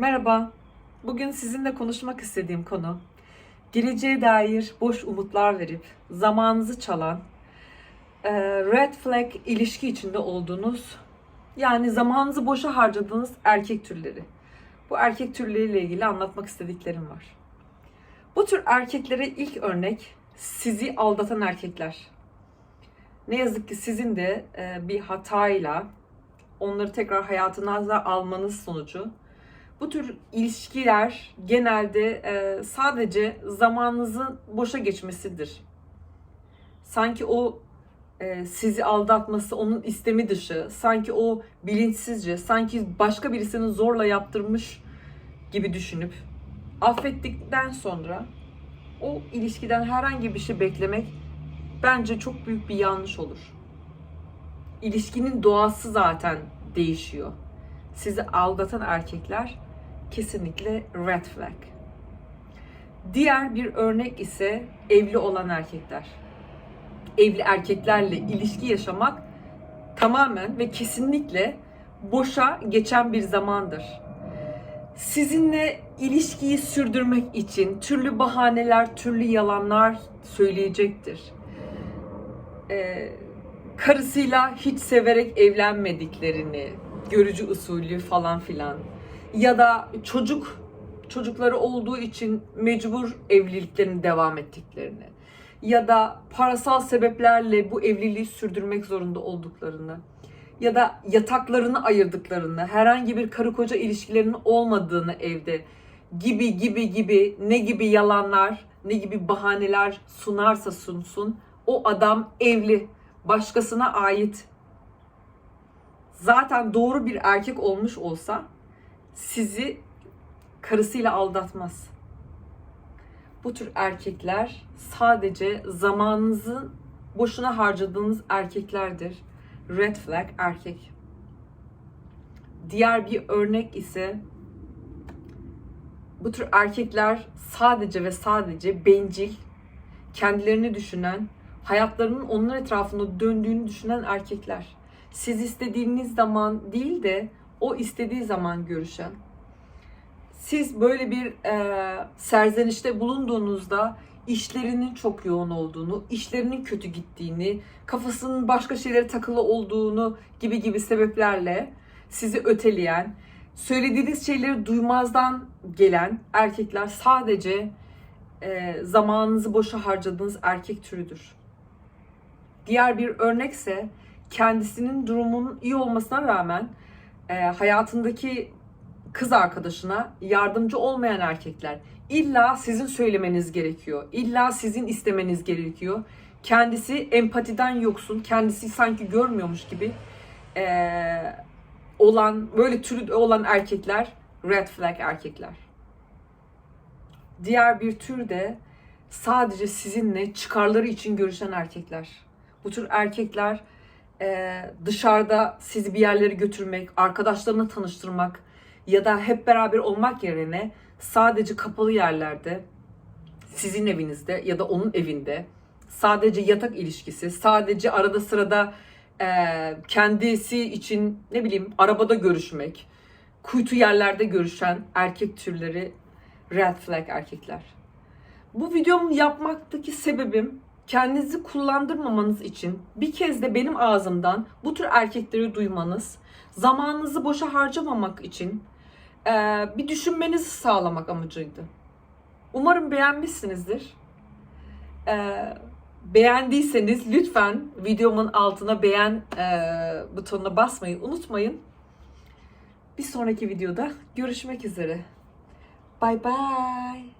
Merhaba. Bugün sizinle konuşmak istediğim konu geleceğe dair boş umutlar verip zamanınızı çalan e, red flag ilişki içinde olduğunuz yani zamanınızı boşa harcadığınız erkek türleri. Bu erkek türleriyle ilgili anlatmak istediklerim var. Bu tür erkeklere ilk örnek sizi aldatan erkekler. Ne yazık ki sizin de e, bir hatayla onları tekrar hayatınıza almanız sonucu bu tür ilişkiler genelde e, sadece zamanınızın boşa geçmesidir. Sanki o e, sizi aldatması onun istemi dışı, sanki o bilinçsizce, sanki başka birisinin zorla yaptırmış gibi düşünüp affettikten sonra o ilişkiden herhangi bir şey beklemek bence çok büyük bir yanlış olur. İlişkinin doğası zaten değişiyor. Sizi aldatan erkekler kesinlikle red flag. Diğer bir örnek ise evli olan erkekler. Evli erkeklerle ilişki yaşamak tamamen ve kesinlikle boşa geçen bir zamandır. Sizinle ilişkiyi sürdürmek için türlü bahaneler, türlü yalanlar söyleyecektir. Ee, karısıyla hiç severek evlenmediklerini, görücü usulü falan filan ya da çocuk çocukları olduğu için mecbur evliliklerini devam ettiklerini ya da parasal sebeplerle bu evliliği sürdürmek zorunda olduklarını ya da yataklarını ayırdıklarını, herhangi bir karı koca ilişkilerinin olmadığını evde gibi gibi gibi ne gibi yalanlar, ne gibi bahaneler sunarsa sunsun o adam evli, başkasına ait. Zaten doğru bir erkek olmuş olsa sizi karısıyla aldatmaz. Bu tür erkekler sadece zamanınızı boşuna harcadığınız erkeklerdir. Red flag erkek. Diğer bir örnek ise bu tür erkekler sadece ve sadece bencil, kendilerini düşünen, hayatlarının onun etrafında döndüğünü düşünen erkekler. Siz istediğiniz zaman değil de o istediği zaman görüşen. Siz böyle bir e, serzenişte bulunduğunuzda işlerinin çok yoğun olduğunu, işlerinin kötü gittiğini, kafasının başka şeylere takılı olduğunu gibi gibi sebeplerle sizi öteleyen, söylediğiniz şeyleri duymazdan gelen erkekler sadece e, zamanınızı boşa harcadığınız erkek türüdür. Diğer bir örnekse kendisinin durumunun iyi olmasına rağmen e, hayatındaki kız arkadaşına yardımcı olmayan erkekler. İlla sizin söylemeniz gerekiyor. İlla sizin istemeniz gerekiyor. Kendisi empatiden yoksun. Kendisi sanki görmüyormuş gibi e, olan böyle türü olan erkekler red flag erkekler. Diğer bir tür de sadece sizinle çıkarları için görüşen erkekler. Bu tür erkekler e, dışarıda sizi bir yerlere götürmek, arkadaşlarına tanıştırmak ya da hep beraber olmak yerine sadece kapalı yerlerde, sizin evinizde ya da onun evinde, sadece yatak ilişkisi, sadece arada sırada e, kendisi için ne bileyim arabada görüşmek, kuytu yerlerde görüşen erkek türleri red flag erkekler. Bu videomu yapmaktaki sebebim kendinizi kullandırmamanız için bir kez de benim ağzımdan bu tür erkekleri duymanız, zamanınızı boşa harcamamak için e, bir düşünmenizi sağlamak amacıydı. Umarım beğenmişsinizdir. E, beğendiyseniz lütfen videomun altına beğen e, butonuna basmayı unutmayın. Bir sonraki videoda görüşmek üzere. Bye bye.